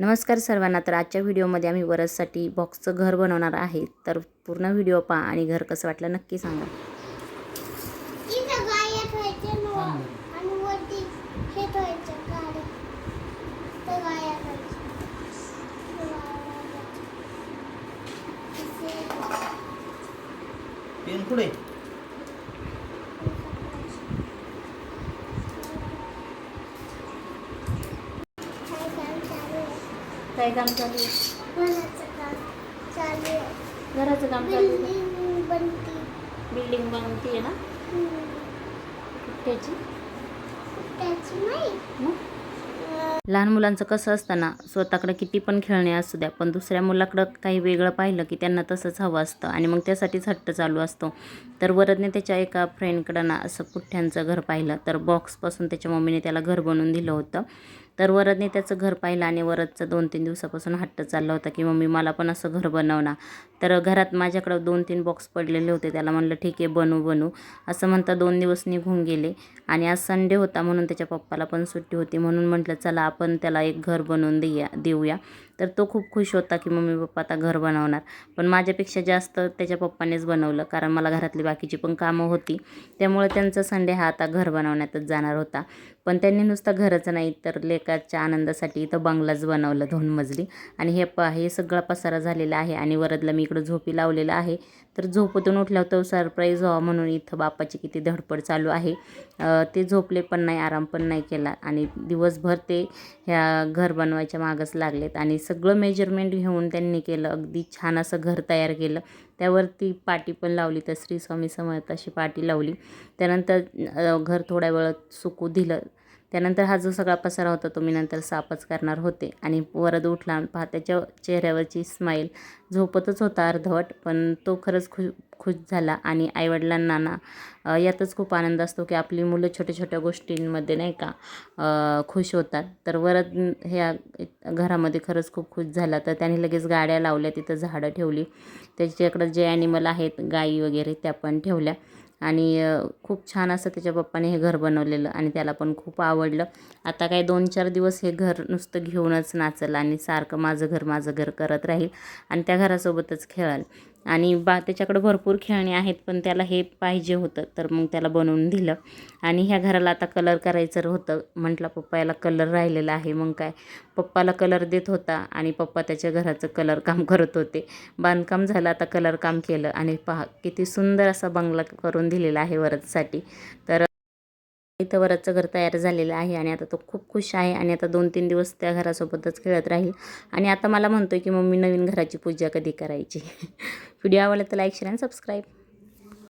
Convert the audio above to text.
नमस्कार सर्वांना. तर आजच्या व्हिडिओमध्ये आम्ही वरससाठी बॉक्सचं घर बनवणार आहे. तर पूर्ण व्हिडिओ पहा आणि घर कसं वाटलं नक्की सांगा. गाया ठेवायच्या न आणि वरती हे ठेवायचं गाडी तर गाया ठेवायच्या. असे पेन कुठे काय काम चालू आहे काय काम चालू आहे? घराचं काम चालू बिल्डिंग बनती. आहे ना. त्याची लहान मुलांचं कसं असतं ना स्वतःकडे किती पण खेळणे असू द्या पण दुसऱ्या मुलाकडं काही वेगळं पाहिलं की त्यांना तसंच हवं असतं आणि मग त्यासाठीच हट्ट चालू असतो. तर वरदने त्याच्या एका फ्रेंडकडं ना असं पुठ्ठ्यांचं घर पाहिलं तर बॉक्सपासून त्याच्या मम्मीने त्याला घर बनवून दिलं होतं. तर वरदने त्याचं घर पाहिलं आणि वरदचं दोन तीन दिवसापासून हट्ट चालला होता की मम्मी मला पण असं घर बनव ना. तर घरात माझ्याकडं दोन तीन बॉक्स पडलेले होते. त्याला म्हणलं ठीक आहे बनू बनवू असं म्हणता दोन दिवस निघून गेले. आणि आज संडे होता म्हणून त्याच्या पप्पाला पण सुट्टी होती म्हणून म्हटलं चला आपण त्याला एक घर बनवून देऊया देऊया. तर तो खूप खुश होता की मम्मी पप्पा आता घर बनवणार. पण माझ्यापेक्षा जास्त त्याच्या पप्पानेच बनवलं कारण मला घरातली बाकीची पण कामं होती. त्यामुळे त्यांचा संडे हा आता घर बनवण्यातच जाणार होता. पण त्यांनी नुसतं घरच नाही तर लेकाच्या आनंदासाठी इथं बंगलाच बनवलं दोन मजली आणि हे प हे सगळा पसारा झालेला आहे आणि वरदला मी इकडं झोपी लावलेला आहे. तर झोपेतून उठल्यावर तो सरप्राईज व्हावा म्हणून इथं बापाची किती धडपड चालू आहे. ते झोपले पण नाही आराम पण नाही केला. आणि दिवसभर ते ह्या घर बनवायच्या मागच लागलेत. आणि सगळं मेजरमेंट घेऊन त्यांनी केलं. अगदी छान असं घर तयार केलं. त्यावरती पाटी पण लावली. तर श्री स्वामी समर्थ अशी पाटी लावली. त्यानंतर घर थोड्या वेळात सुकू दिलं. त्यानंतर हा जो सगळा पसारा होता तो मी नंतर साफच करणार होते. आणि वरद उठला पहा त्याच्या चेहऱ्यावरची स्माईल झोपतच होता अर्धवट पण तो खरंच खु खुश झाला. आणि आईवडिलांना ना यातच खूप आनंद असतो की आपली मुलं छोट्या छोट्या गोष्टींमध्ये नाही का खुश होतात. तर वरद ह्या घरामध्ये खरंच खूप खुश झाला. तर त्याने लगेच गाड्या लावल्या तिथं झाडं ठेवली. त्याच्याकडं जे ॲनिमल आहेत गाई वगैरे त्या पण ठेवल्या. आणि खूप छान असं त्याच्या पप्पाने हे घर बनवलेलं आणि त्याला पण खूप आवडलं. आता काय दोन चार दिवस हे घर नुसतं घेऊनच नाचलं आणि सारखं माझं घर माझं घर करत राहील आणि त्या घरासोबतच खेळाल. आणि बा त्याच्याकडं भरपूर खेळणी आहेत पण त्याला हे पाहिजे होतं तर मग त्याला बनवून दिलं. आणि ह्या घराला आता कलर करायचं होतं. म्हटलं पप्पा याला कलर राहिलेला आहे मग काय? पप्पाला कलर देत होता आणि पप्पा त्याच्या घराचं कलर काम करत होते. बांधकाम झालं आता कलर काम केलं. आणि पहा किती सुंदर असा बंगला करून दिलेला आहे वरदसाठी. तर इथं वरदचं घर तयार झालेलं आहे आणि आता तो खूप खुश आहे आणि आता दोन तीन दिवस त्या घरासोबतच खेळत राहील. आणि आता मला म्हणतोय की मम्मी नवीन घराची पूजा कधी करायची? व्हिडिओ आवडला तर लाईक शेअर आणि सबस्क्राईब